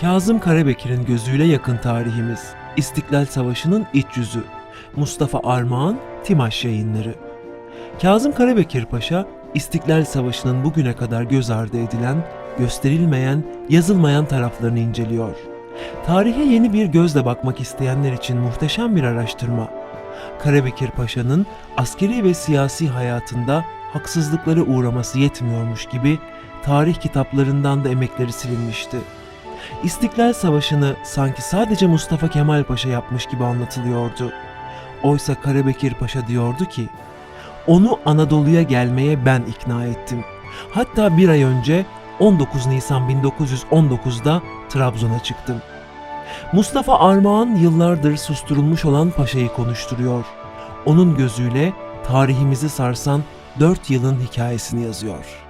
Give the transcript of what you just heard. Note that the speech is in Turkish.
Kazım Karabekir'in gözüyle yakın tarihimiz. İstiklal Savaşı'nın iç yüzü. Mustafa Armağan, Timaş Yayınları. Kazım Karabekir Paşa, İstiklal Savaşı'nın bugüne kadar göz ardı edilen, gösterilmeyen, yazılmayan taraflarını inceliyor. Tarihe yeni bir gözle bakmak isteyenler için muhteşem bir araştırma. Karabekir Paşa'nın askeri ve siyasi hayatında haksızlıklara uğraması yetmiyormuş gibi tarih kitaplarından da emekleri silinmişti. İstiklal Savaşı'nı sanki sadece Mustafa Kemal Paşa yapmış gibi anlatılıyordu. Oysa Karabekir Paşa diyordu ki, onu Anadolu'ya gelmeye ben ikna ettim. Hatta bir ay önce 19 Nisan 1919'da Trabzon'a çıktım. Mustafa Armağan yıllardır susturulmuş olan paşayı konuşturuyor. Onun gözüyle tarihimizi sarsan 4 yılın hikayesini yazıyor.